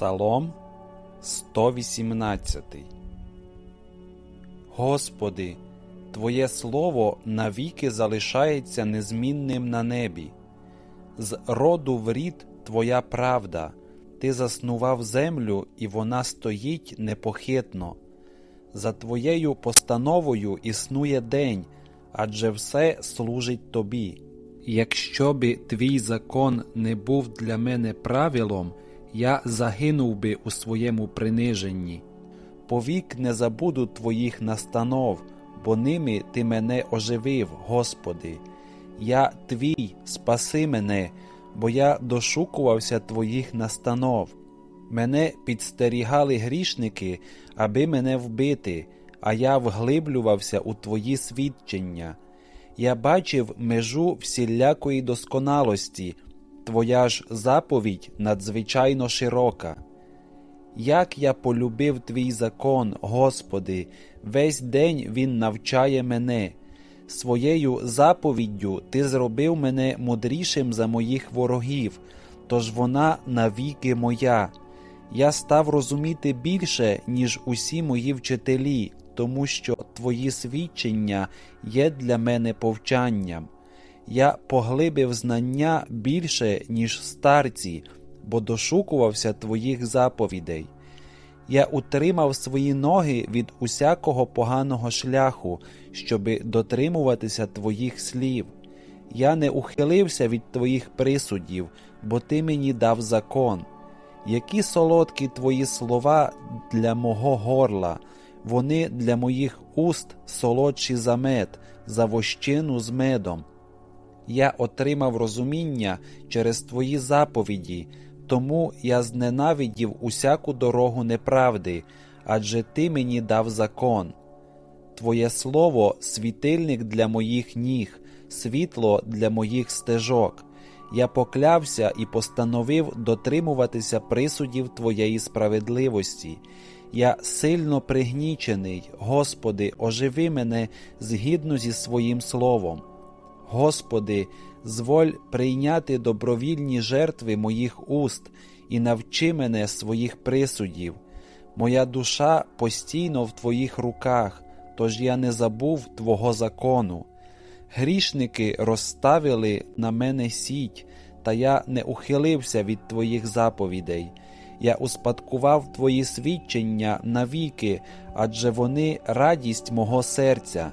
Псалом 118 Господи, Твоє Слово навіки залишається незмінним на небі. З роду в рід Твоя правда, Ти заснував землю, і вона стоїть непохитно. За Твоєю постановою існує день, адже все служить Тобі. Якщо би твій закон не був для мене правилом, я загинув би у своєму приниженні. Повік не забуду твоїх настанов, бо ними ти мене оживив, Господи. Я твій, спаси мене, бо я дошукувався твоїх настанов. Мене підстерігали грішники, аби мене вбити, а я вглиблювався у твої свідчення. Я бачив межу всілякої досконалості, Твоя ж заповідь надзвичайно широка. Як я полюбив Твій закон, Господи, весь день Він навчає мене. Своєю заповіддю Ти зробив мене мудрішим за моїх ворогів, тож вона навіки моя. Я став розуміти більше, ніж усі мої вчителі, тому що Твої свідчення є для мене повчанням. Я поглибив знання більше, ніж старці, бо дошукувався Твоїх заповідей. Я утримав свої ноги від усякого поганого шляху, щоби дотримуватися Твоїх слів. Я не ухилився від Твоїх присудів, бо Ти мені дав закон. Які солодкі Твої слова для мого горла, вони для моїх уст солодші за мед, за вощину з медом. Я отримав розуміння через Твої заповіді, тому я зненавидів усяку дорогу неправди, адже Ти мені дав закон. Твоє слово світильник для моїх ніг, світло для моїх стежок. Я поклявся і постановив дотримуватися присудів Твоєї справедливості. Я сильно пригнічений, Господи, оживи мене згідно зі своїм словом. Господи, зволь прийняти добровільні жертви моїх уст і навчи мене своїх присудів. Моя душа постійно в Твоїх руках, тож я не забув Твого закону. Грішники розставили на мене сіть, та я не ухилився від Твоїх заповідей. Я успадкував Твої свідчення навіки, адже вони радість мого серця.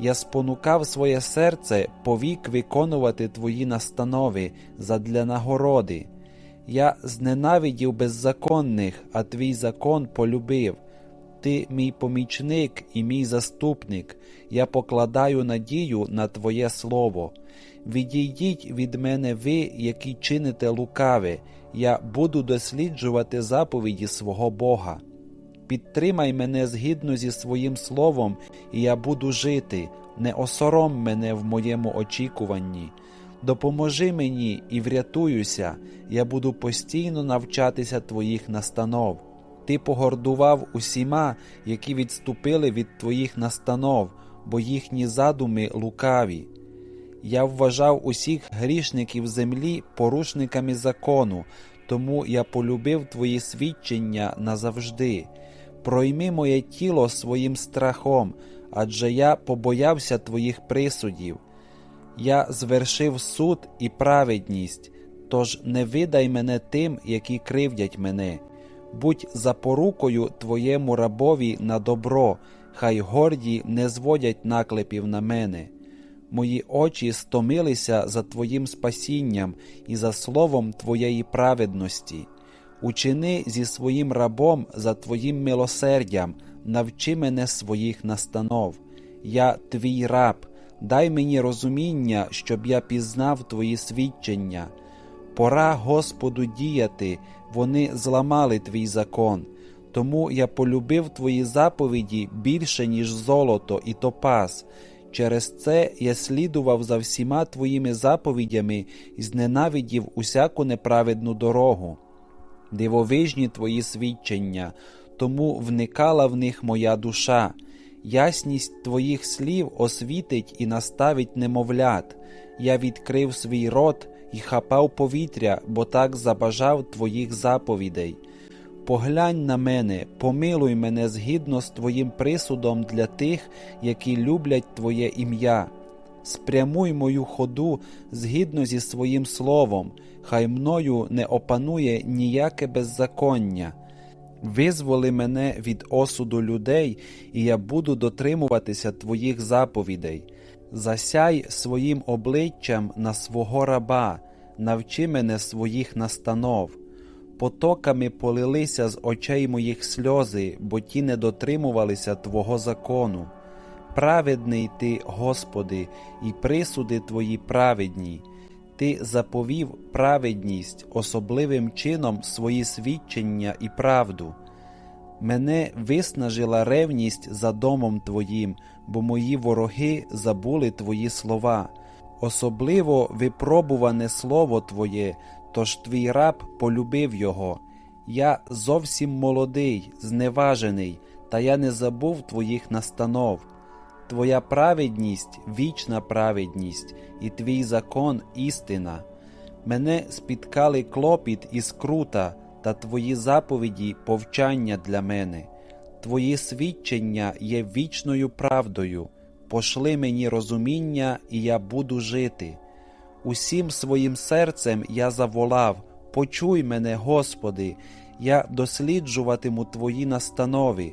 Я спонукав своє серце повік виконувати Твої настанови задля нагороди. Я зненавидів беззаконних, а Твій закон полюбив. Ти мій помічник і мій заступник, я покладаю надію на Твоє Слово. Відійдіть від мене ви, які чините лукаве, я буду досліджувати заповіді свого Бога. Підтримай мене згідно зі своїм словом, і я буду жити, не осором мене в моєму очікуванні. Допоможи мені і врятуюся, я буду постійно навчатися Твоїх настанов. Ти погордував усіма, які відступили від Твоїх настанов, бо їхні задуми лукаві. Я вважав усіх грішників землі порушниками закону, тому я полюбив Твої свідчення назавжди. Пройми моє тіло своїм страхом, адже я побоявся Твоїх присудів. Я звершив суд і праведність, тож не видай мене тим, які кривдять мене. Будь запорукою Твоєму рабові на добро, хай горді не зводять наклепів на мене. Мої очі стомилися за Твоїм спасінням і за словом Твоєї праведності. Учини зі своїм рабом за Твоїм милосердям, навчи мене своїх настанов. Я твій раб, дай мені розуміння, щоб я пізнав Твої свідчення. Пора Господу діяти, вони зламали твій закон. Тому я полюбив Твої заповіді більше, ніж золото і топаз. Через це я слідував за всіма Твоїми заповідями і зненавидів усяку неправедну дорогу. Дивовижні Твої свідчення, тому вникала в них моя душа. Ясність Твоїх слів освітить і наставить немовлят. Я відкрив свій рот і хапав повітря, бо так забажав Твоїх заповідей. Поглянь на мене, помилуй мене згідно з Твоїм присудом для тих, які люблять Твоє ім'я. Спрямуй мою ходу згідно зі своїм словом, хай мною не опанує ніяке беззаконня. Визволи мене від осуду людей, і я буду дотримуватися Твоїх заповідей. Засяй своїм обличчям на свого раба, навчи мене своїх настанов. Потоками полилися з очей моїх сльози, бо ті не дотримувалися Твого закону. Праведний ти, Господи, і присуди Твої праведні. Ти заповів праведність особливим чином свої свідчення і правду. Мене виснажила ревність за домом Твоїм, бо мої вороги забули Твої слова. Особливо випробуване слово Твоє, тож твій раб полюбив його. Я зовсім молодий, зневажений, та я не забув Твоїх настанов. Твоя праведність вічна праведність, і твій закон істина. Мене спіткали клопіт і скрута, та твої заповіді повчання для мене. Твої свідчення є вічною правдою. Пошли мені розуміння, і я буду жити. Усім своїм серцем я заволав, почуй мене, Господи, я досліджуватиму Твої настанови.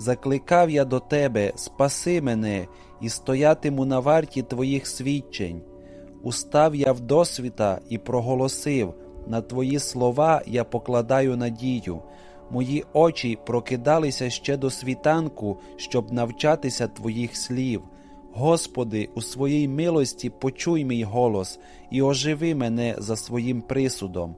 Закликав я до Тебе, спаси мене, і стоятиму на варті Твоїх свідчень. Устав я в досвіта і проголосив на Твої слова я покладаю надію. Мої очі прокидалися ще до світанку, щоб навчатися Твоїх слів. Господи, у своїй милості почуй мій голос і оживи мене за своїм присудом.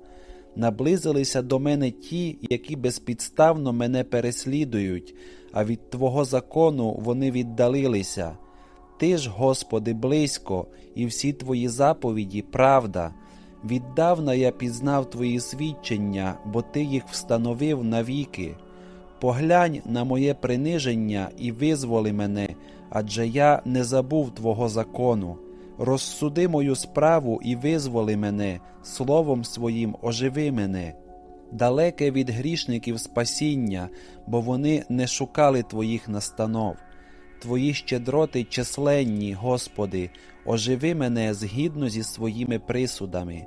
Наблизилися до мене ті, які безпідставно мене переслідують, а від Твого закону вони віддалилися. Ти ж, Господи, близько, і всі Твої заповіді правда. Віддавна я пізнав Твої свідчення, бо Ти їх встановив навіки. Поглянь на моє приниження і визволи мене, адже я не забув Твого закону. Розсуди мою справу і визволи мене, словом своїм оживи мене. Далеке від грішників спасіння, бо вони не шукали Твоїх настанов. Твої щедроти численні, Господи, оживи мене згідно зі своїми присудами.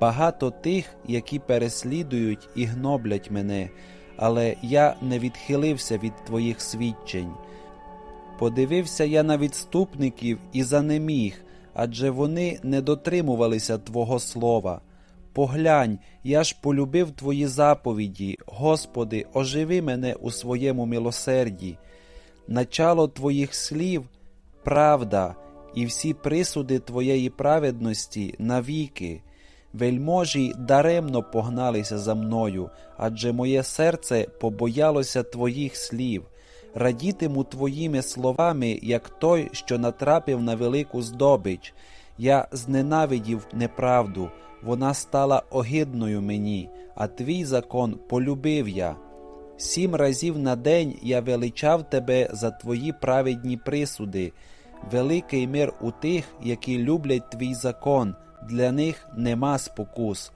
Багато тих, які переслідують і гноблять мене, але я не відхилився від Твоїх свідчень. Подивився я на відступників і занеміг, адже вони не дотримувалися Твого слова. Поглянь, я ж полюбив Твої заповіді, Господи, оживи мене у своєму милосерді. Начало Твоїх слів правда, і всі присуди Твоєї праведності навіки. Вельможі даремно погналися за мною, адже моє серце побоялося Твоїх слів. Радітиму Твоїми словами, як той, що натрапив на велику здобич. Я зненавидів неправду, вона стала огидною мені, а твій закон полюбив я. Сім разів на день я величав тебе за твої праведні присуди. Великий мир у тих, які люблять твій закон, для них нема спокус.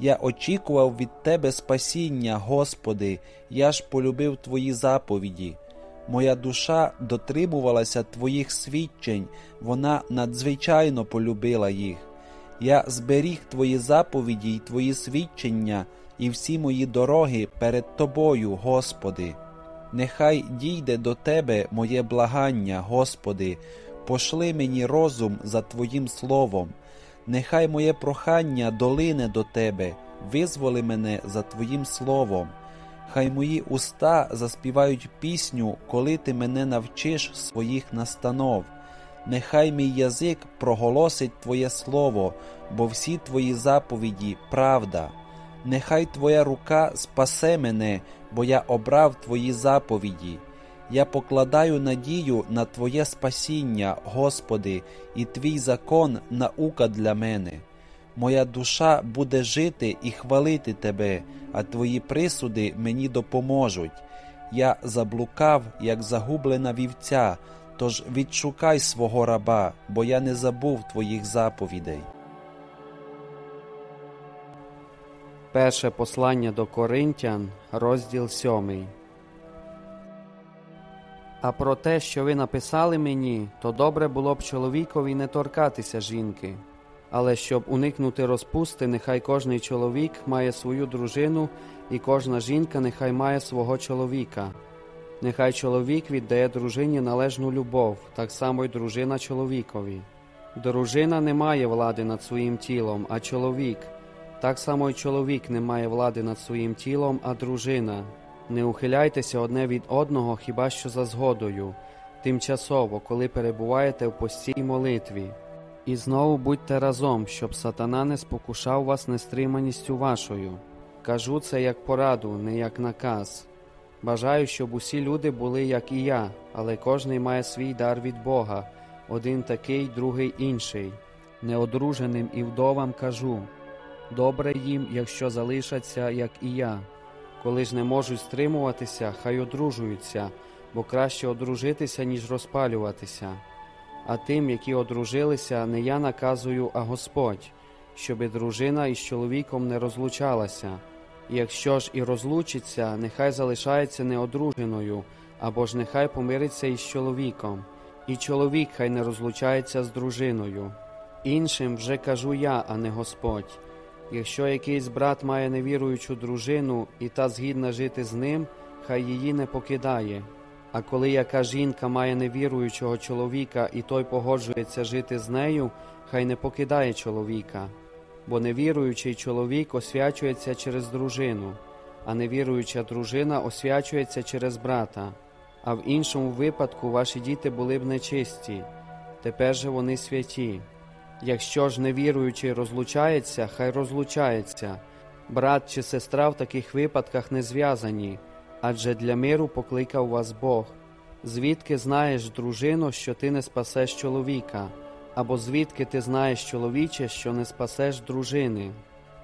Я очікував від тебе спасіння, Господи, я ж полюбив твої заповіді. Моя душа дотримувалася твоїх свідчень, вона надзвичайно полюбила їх. Я зберіг твої заповіді й твої свідчення і всі мої дороги перед тобою, Господи. Нехай дійде до Тебе моє благання, Господи, пошли мені розум за Твоїм словом, нехай моє прохання долине до Тебе, визволи мене за Твоїм словом. Хай мої уста заспівають пісню, коли ти мене навчиш своїх настанов. Нехай мій язик проголосить Твоє Слово, бо всі Твої заповіді правда. Нехай Твоя рука спасе мене, бо я обрав Твої заповіді. Я покладаю надію на Твоє спасіння, Господи, і Твій закон наука для мене. Моя душа буде жити і хвалити Тебе, а Твої присуди мені допоможуть. Я заблукав, як загублена вівця, тож відшукай свого раба, бо я не забув Твоїх заповідей. Перше послання до Коринтян, розділ 7. А про те, що ви написали мені, то добре було б чоловікові не торкатися жінки. Але щоб уникнути розпусти, нехай кожний чоловік має свою дружину, і кожна жінка нехай має свого чоловіка. Нехай чоловік віддає дружині належну любов, так само й дружина чоловікові. Дружина не має влади над своїм тілом, а чоловік. Так само й чоловік не має влади над своїм тілом, а дружина. Не ухиляйтеся одне від одного хіба що за згодою, тимчасово, коли перебуваєте в постій молитві. І знову будьте разом, щоб сатана не спокушав вас нестриманістю вашою. Кажу це як пораду, не як наказ. Бажаю, щоб усі люди були, як і я, але кожний має свій дар від Бога, один такий, другий інший. Неодруженим і вдовам кажу добре їм, якщо залишаться, як і я. Коли ж не можуть стримуватися, хай одружуються, бо краще одружитися, ніж розпалюватися. А тим, які одружилися, не я наказую, а Господь, щоби дружина із чоловіком не розлучалася. Якщо ж і розлучиться, нехай залишається неодруженою, або ж нехай помириться із чоловіком, і чоловік хай не розлучається з дружиною. Іншим вже кажу я, а не Господь. Якщо якийсь брат має невіруючу дружину, і та згідна жити з ним, хай її не покидає. А коли яка жінка має невіруючого чоловіка, і той погоджується жити з нею, хай не покидає чоловіка. Бо невіруючий чоловік освячується через дружину, а невіруюча дружина освячується через брата. А в іншому випадку ваші діти були б нечисті, тепер же вони святі. Якщо ж невіруючий розлучається, хай розлучається. Брат чи сестра в таких випадках не зв'язані, адже для миру покликав вас Бог. Звідки знаєш, дружино, що ти не спасеш чоловіка, або звідки ти знаєш, чоловіче, що не спасеш дружини?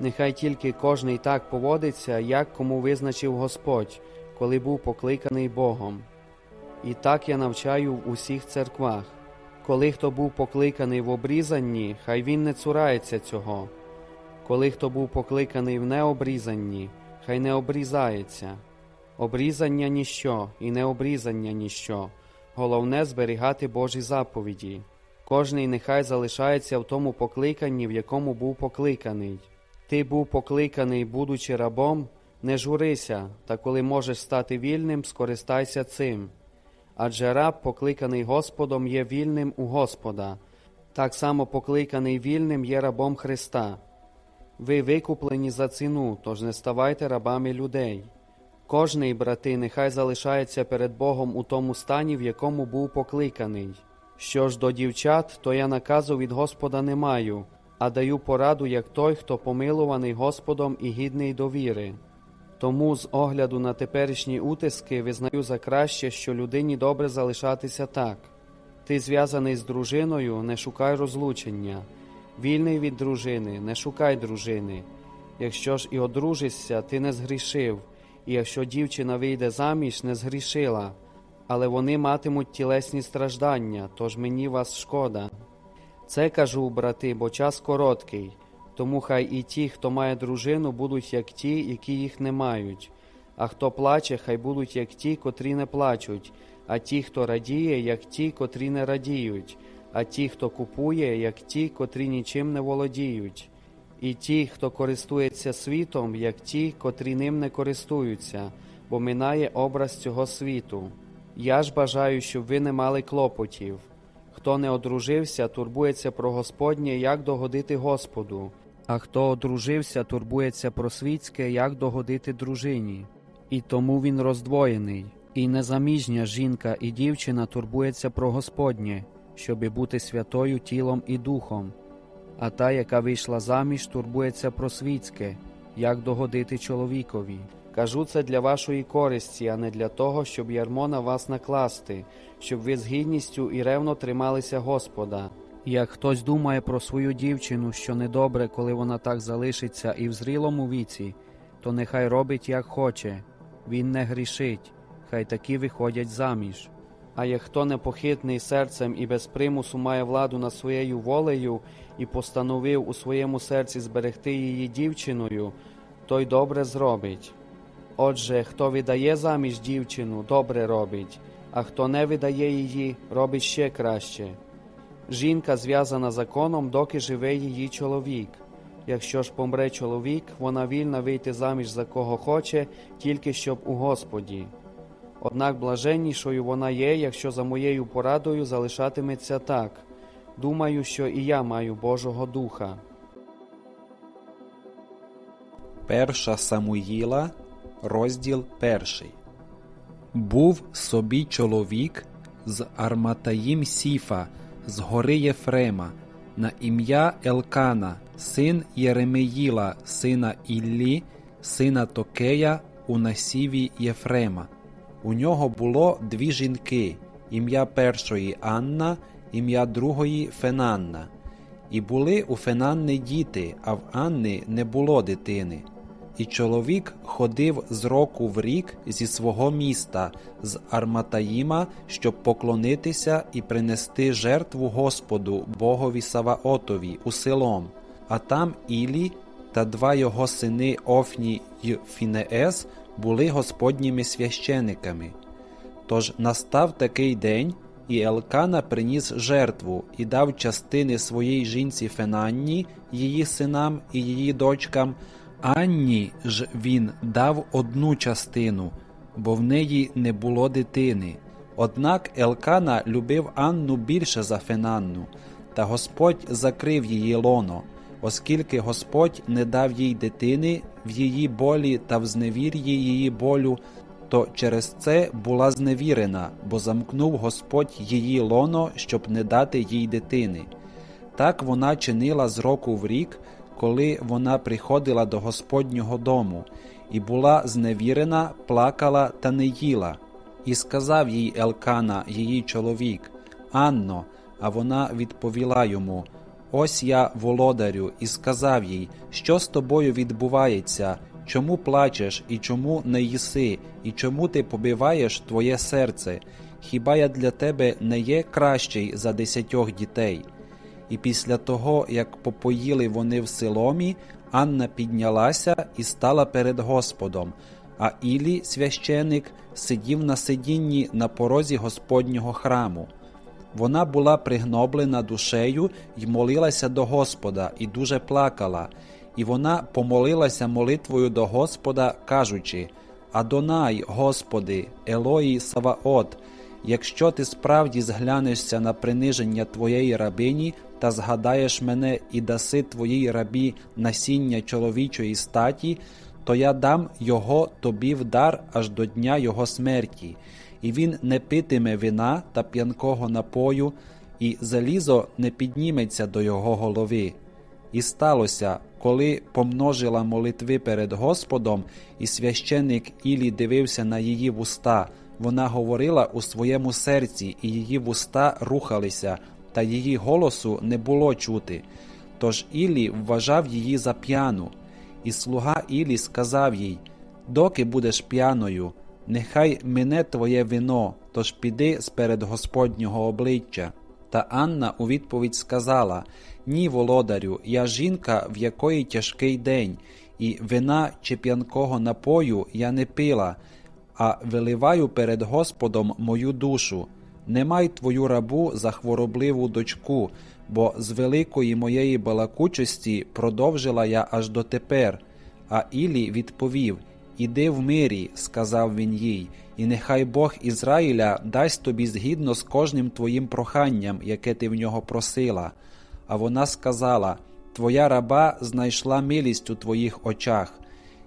Нехай тільки кожний так поводиться, як кому визначив Господь, коли був покликаний Богом. І так я навчаю в усіх церквах. Коли хто був покликаний в обрізанні, хай він не цурається цього. Коли хто був покликаний в необрізанні, хай не обрізається. Обрізання ніщо і необрізання ніщо. Головне зберігати Божі заповіді. Кожний нехай залишається в тому покликанні, в якому був покликаний. Ти був покликаний, будучи рабом, не журися, та коли можеш стати вільним, скористайся цим. Адже раб, покликаний Господом, є вільним у Господа, так само покликаний вільним є рабом Христа. Ви викуплені за ціну, тож не ставайте рабами людей. Кожний, брати, нехай залишається перед Богом у тому стані, в якому був покликаний. Що ж до дівчат, то я наказу від Господа не маю, а даю пораду, як той, хто помилуваний Господом і гідний довіри. Тому з огляду на теперішні утиски визнаю за краще, що людині добре залишатися так. Ти зв'язаний з дружиною, не шукай розлучення, вільний від дружини, не шукай дружини. Якщо ж і одружишся, ти не згрішив, і якщо дівчина вийде заміж, не згрішила, але вони матимуть тілесні страждання, тож мені вас шкода. Це кажу, брати, бо час короткий. Тому хай і ті, хто має дружину, будуть як ті, які їх не мають, а хто плаче, хай будуть як ті, котрі не плачуть, а ті, хто радіє, як ті, котрі не радіють, а ті, хто купує, як ті, котрі нічим не володіють, і ті, хто користується світом, як ті, котрі ним не користуються, бо минає образ цього світу. Я ж бажаю, щоб ви не мали клопотів. Хто не одружився, турбується про Господнє, як догодити Господу. А хто одружився, турбується про світське, як догодити дружині. І тому він роздвоєний. І незаміжня жінка і дівчина турбується про Господнє, щоби бути святою тілом і духом. А та, яка вийшла заміж, турбується про світське, як догодити чоловікові. Кажу це для вашої користі, а не для того, щоб ярмо на вас накласти, щоб ви з гідністю і ревно трималися Господа. Як хтось думає про свою дівчину, що недобре, коли вона так залишиться і в зрілому віці, то нехай робить як хоче, він не грішить, хай такі виходять заміж. А як хто непохитний серцем і без примусу має владу над своєю волею і постановив у своєму серці зберегти її дівчиною, той добре зробить. Отже, хто віддає заміж дівчину, добре робить, а хто не видає її, робить ще краще. Жінка зв'язана законом, доки живе її чоловік. Якщо ж помре чоловік, вона вільна вийти заміж за кого хоче, тільки щоб у Господі. Однак блаженнішою вона є, якщо за моєю порадою залишатиметься так. Думаю, що і я маю Божого Духа. Перша Самуїла, розділ перший. Був собі чоловік з Арматаїм Сіфа, з гори Єфрема, на ім'я Елкана, син Єремеїла, сина Іллі, сина Токея у насіві Єфрема. У нього було дві жінки, ім'я першої Анна, ім'я другої Фенанна. І були у Фенанни діти, а в Анни не було дитини. І чоловік ходив з року в рік зі свого міста, з Арматаїма, щоб поклонитися і принести жертву Господу, Богові Саваотові, у селом. А там Ілі та два його сини Офні й Фінеес були господніми священиками. Тож настав такий день, і Елкана приніс жертву і дав частини своїй жінці Фенанні, її синам і її дочкам. Анні ж він дав одну частину, бо в неї не було дитини. Однак Елкана любив Анну більше за Фенанну, та Господь закрив її лоно, оскільки Господь не дав їй дитини в її болі та в зневір'ї її болю, то через це була зневірена, бо замкнув Господь її лоно, щоб не дати їй дитини. Так вона чинила з року в рік, коли вона приходила до Господнього дому, і була зневірена, плакала та не їла. І сказав їй Елкана, її чоловік, Анно, а вона відповіла йому: Ось я, володарю, і сказав їй, що з тобою відбувається, чому плачеш, і чому не їси, і чому ти побиваєш твоє серце? Хіба я для тебе не є кращий за десятьох дітей? І після того, як попоїли вони в силомі, Анна піднялася і стала перед Господом, а Ілі, священик, сидів на сидінні на порозі Господнього храму. Вона була пригноблена душею й молилася до Господа, і дуже плакала, і вона помолилася молитвою до Господа, кажучи: Адонай, Господи, Елої Саваот, якщо ти справді зглянешся на приниження твоєї рабині та згадаєш мене і даси твоїй рабі насіння чоловічої статі, то я дам його тобі в дар аж до дня його смерті, і він не питиме вина та п'янкого напою, і залізо не підніметься до його голови. І сталося, коли помножила молитви перед Господом, і священик Ілі дивився на її вуста, вона говорила у своєму серці, і її вуста рухалися, та її голосу не було чути. Тож Ілі вважав її за п'яну, і слуга Ілі сказав їй: Доки будеш п'яною, нехай мине твоє вино, тож піди сперед Господнього обличчя. Та Анна у відповідь сказала: Ні, володарю, я жінка, в якої тяжкий день, і вина чи п'янкого напою я не пила, а виливаю перед Господом мою душу. Не май твою рабу за хворобливу дочку, бо з великої моєї балакучості продовжила я аж дотепер. А Ілі відповів: Іди в мирі, сказав він їй, і нехай Бог Ізраїля дасть тобі згідно з кожним твоїм проханням, яке ти в нього просила. А вона сказала: Твоя раба знайшла милість у твоїх очах.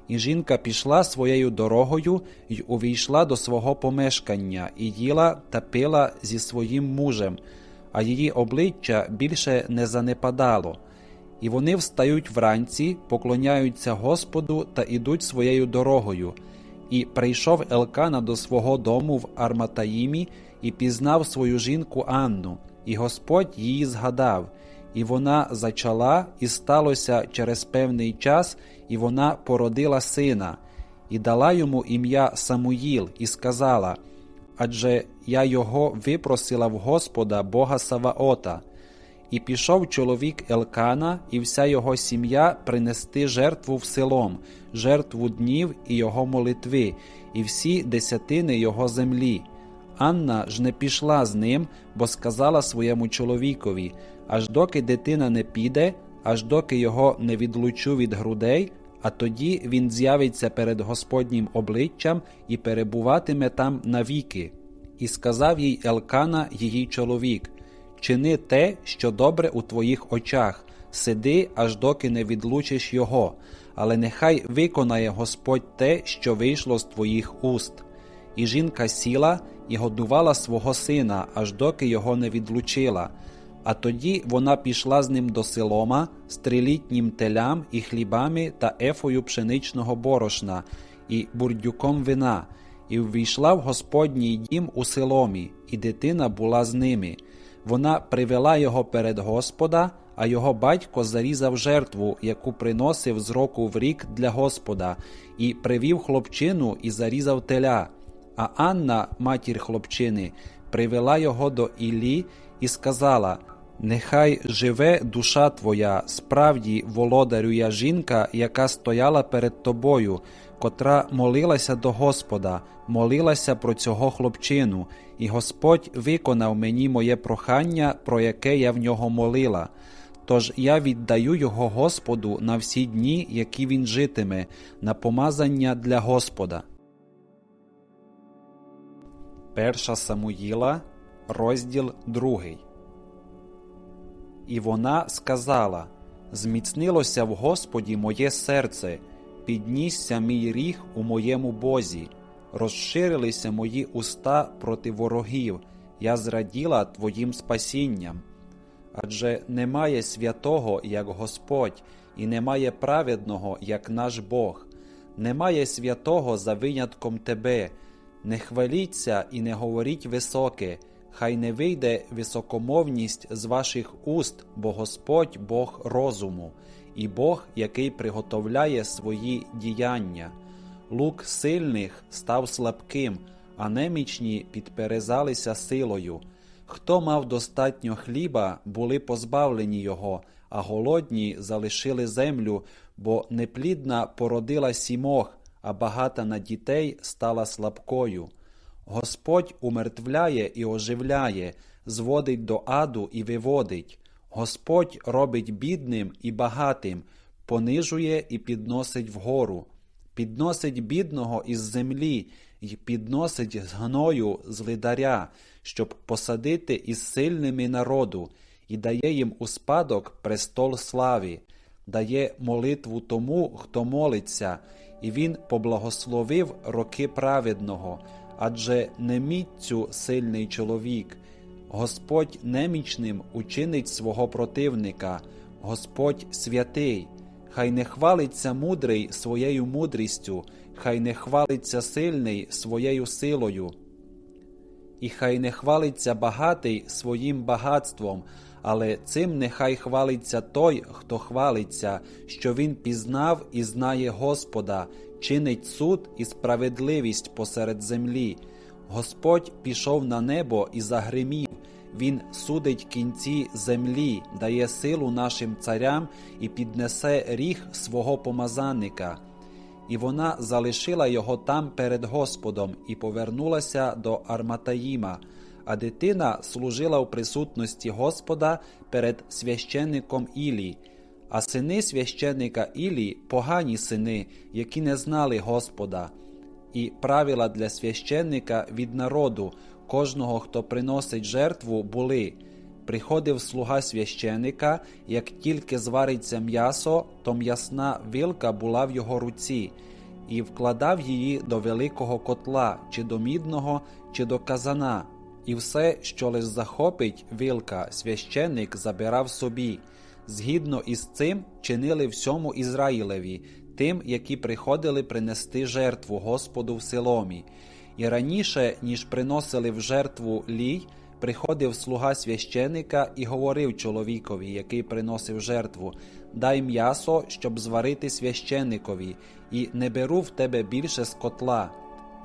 І жінка пішла своєю дорогою й увійшла до свого помешкання, і їла та пила зі своїм мужем, а її обличчя більше не занепадало. І вони встають вранці, поклоняються Господу та ідуть своєю дорогою. І прийшов Елкана до свого дому в Арматаїмі і пізнав свою жінку Анну, і Господь її згадав. І вона зачала, і сталося через певний час, і вона породила сина, і дала йому ім'я Самуїл, і сказала: Адже я його випросила в Господа Бога Саваота. І пішов чоловік Елкана і вся його сім'я принести жертву в селом, жертву днів і його молитви, і всі десятини його землі. Анна ж не пішла з ним, бо сказала своєму чоловікові: аж доки дитина не піде, аж доки його не відлучу від грудей, а тоді він з'явиться перед Господнім обличчям і перебуватиме там навіки. І сказав їй Елкана, її чоловік: Чини те, що добре у твоїх очах, сиди, аж доки не відлучиш його, але нехай виконає Господь те, що вийшло з твоїх уст. І жінка сіла і годувала свого сина, аж доки його не відлучила. А тоді вона пішла з ним до Силома з телям і хлібами та ефою пшеничного борошна і бурдюком вина, і ввійшла в Господній дім у Силомі, і дитина була з ними. Вона привела його перед Господа, а його батько зарізав жертву, яку приносив з року в рік для Господа, і привів хлопчину і зарізав теля. А Анна, матір хлопчини, привела його до Іллі і сказала: Нехай живе душа твоя, справді, володарю я жінка, яка стояла перед тобою, котра молилася до Господа, молилася про цього хлопчину, і Господь виконав мені моє прохання, про яке я в нього молила. Тож я віддаю його Господу на всі дні, які він житиме, на помазання для Господа. Перша Самуїла, розділ другий. І вона сказала: Зміцнилося в Господі моє серце, піднісся мій ріг у моєму бозі, розширилися мої уста проти ворогів, я зраділа Твоїм спасінням. Адже немає святого, як Господь, і немає праведного, як наш Бог, немає святого за винятком Тебе. Не хваліться і не говоріть високе, хай не вийде високомовність з ваших уст, бо Господь Бог розуму, і Бог, який приготовляє свої діяння. Лук сильних став слабким, а немічні підперезалися силою. Хто мав достатньо хліба, були позбавлені його, а голодні залишили землю, бо неплідна породила сімох, а багата на дітей стала слабкою. Господь умертвляє і оживляє, зводить до аду і виводить. Господь робить бідним і багатим, понижує і підносить вгору, підносить бідного із землі і підносить з гною з лидаря, щоб посадити із сильними народу, і дає їм у спадок престол слави, дає молитву тому, хто молиться, і він поблагословив роки праведного, адже неміцю сильний чоловік. Господь немічним учинить свого противника, Господь святий, хай не хвалиться мудрий своєю мудрістю, хай не хвалиться сильний своєю силою, і хай не хвалиться багатий своїм багатством, але цим нехай хвалиться той, хто хвалиться, що він пізнав і знає Господа, чинить суд і справедливість посеред землі. Господь пішов на небо і загримів. Він судить кінці землі, дає силу нашим царям і піднесе ріг свого помазанника. І вона залишила його там перед Господом і повернулася до Арматаїма, а дитина служила в присутності Господа перед священником Ілі. А сини священника Ілі погані сини, які не знали Господа, і правила для священника від народу, кожного, хто приносить жертву, були. Приходив слуга священика, як тільки звариться м'ясо, то м'ясна вилка була в його руці, і вкладав її до великого котла, чи до мідного, чи до казана, і все, що лиш захопить вилка, священник забирав собі. Згідно із цим чинили всьому Ізраїлеві, тим, які приходили принести жертву Господу в Силомі. І раніше, ніж приносили в жертву лій, приходив слуга священика і говорив чоловікові, який приносив жертву: Дай м'ясо, щоб зварити священникові, і не беру в тебе більше з котла.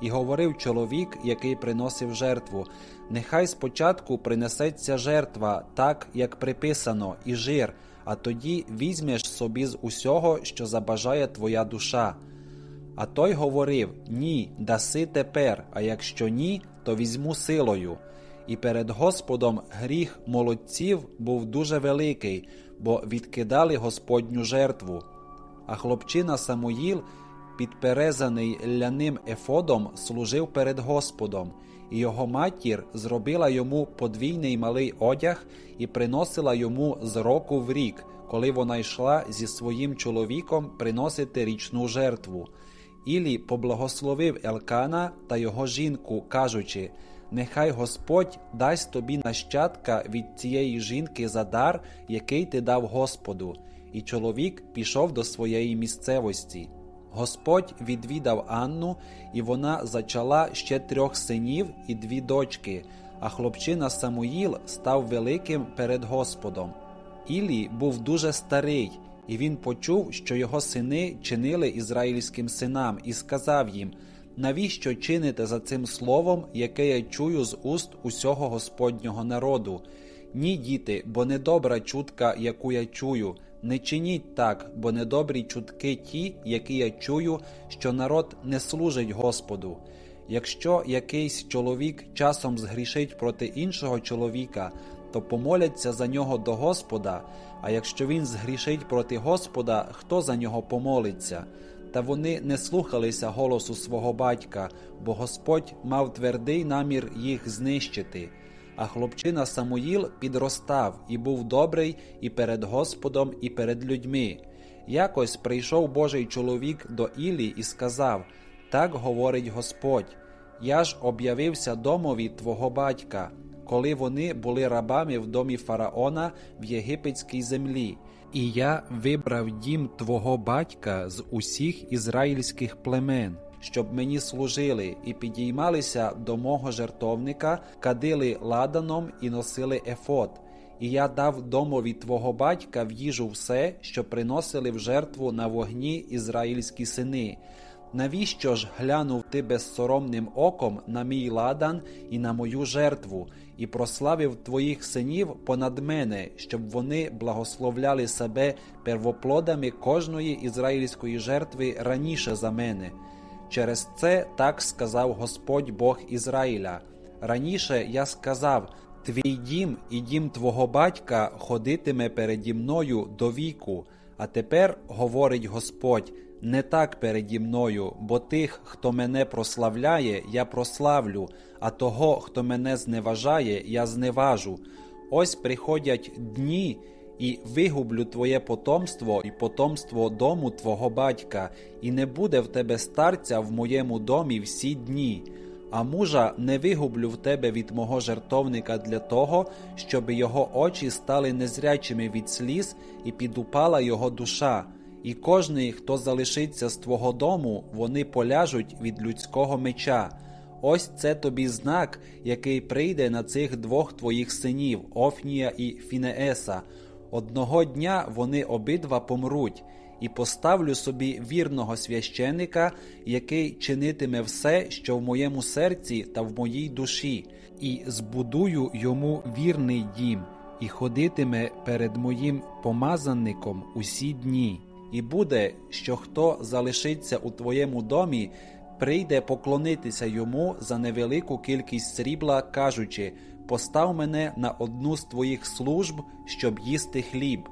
І говорив чоловік, який приносив жертву: Нехай спочатку принесеться жертва, так як приписано, і жир, а тоді візьмеш собі з усього, що забажає твоя душа. А той говорив: Ні, даси тепер, а якщо ні, то візьму силою. І перед Господом гріх молодців був дуже великий, бо відкидали Господню жертву. А хлопчина Самуїл, підперезаний ляним ефодом, служив перед Господом, і його матір зробила йому подвійний малий одяг і приносила йому з року в рік, коли вона йшла зі своїм чоловіком приносити річну жертву. Ілі поблагословив Елкана та його жінку, кажучи: Нехай Господь дасть тобі нащадка від цієї жінки за дар, який ти дав Господу. І чоловік пішов до своєї місцевості. Господь відвідав Анну, і вона зачала ще трьох синів і дві дочки, а хлопчина Самуїл став великим перед Господом. Ілі був дуже старий, і він почув, що його сини чинили ізраїльським синам, і сказав їм: Навіщо чините за цим словом, яке я чую з уст усього Господнього народу? Ні, діти, бо недобра чутка, яку я чую. Не чиніть так, бо недобрі чутки ті, які я чую, що народ не служить Господу. Якщо якийсь чоловік часом згрішить проти іншого чоловіка, то помоляться за нього до Господа, а якщо він згрішить проти Господа, хто за нього помолиться? Та вони не слухалися голосу свого батька, бо Господь мав твердий намір їх знищити. А хлопчина Самуїл підростав і був добрий і перед Господом, і перед людьми. Якось прийшов Божий чоловік до Ілі і сказав: Так говорить Господь: Я ж об'явився домові твого батька, коли вони були рабами в домі фараона в єгипетській землі. І я вибрав дім твого батька з усіх ізраїльських племен, щоб мені служили і підіймалися до мого жертовника, кадили ладаном і носили ефод. І я дав домові твого батька в їжу все, що приносили в жертву на вогні ізраїльські сини. Навіщо ж глянув ти безсоромним оком на мій ладан і на мою жертву, і прославив твоїх синів понад мене, щоб вони благословляли себе первоплодами кожної ізраїльської жертви раніше за мене? Через це так сказав Господь Бог Ізраїля. Раніше я сказав: Твій дім і дім твого батька ходитиме переді мною до віку. А тепер говорить Господь. Не так переді мною, бо тих, хто мене прославляє, я прославлю, а того, хто мене зневажає, я зневажу. Ось приходять дні, і вигублю твоє потомство і потомство дому твого батька, і не буде в тебе старця в моєму домі всі дні. А мужа не вигублю в тебе від мого жертовника для того, щоб його очі стали незрячими від сліз, і підупала його душа. І кожний, хто залишиться з твого дому, вони поляжуть від людського меча. Ось це тобі знак, який прийде на цих двох твоїх синів, Офнія і Фінееса. Одного дня вони обидва помруть, і поставлю собі вірного священика, який чинитиме все, що в моєму серці та в моїй душі, і збудую йому вірний дім, і ходитиме перед моїм помазанником усі дні. І буде, що хто залишиться у твоєму домі, прийде поклонитися йому за невелику кількість срібла, кажучи: Постав мене на одну з твоїх служб, щоб їсти хліб.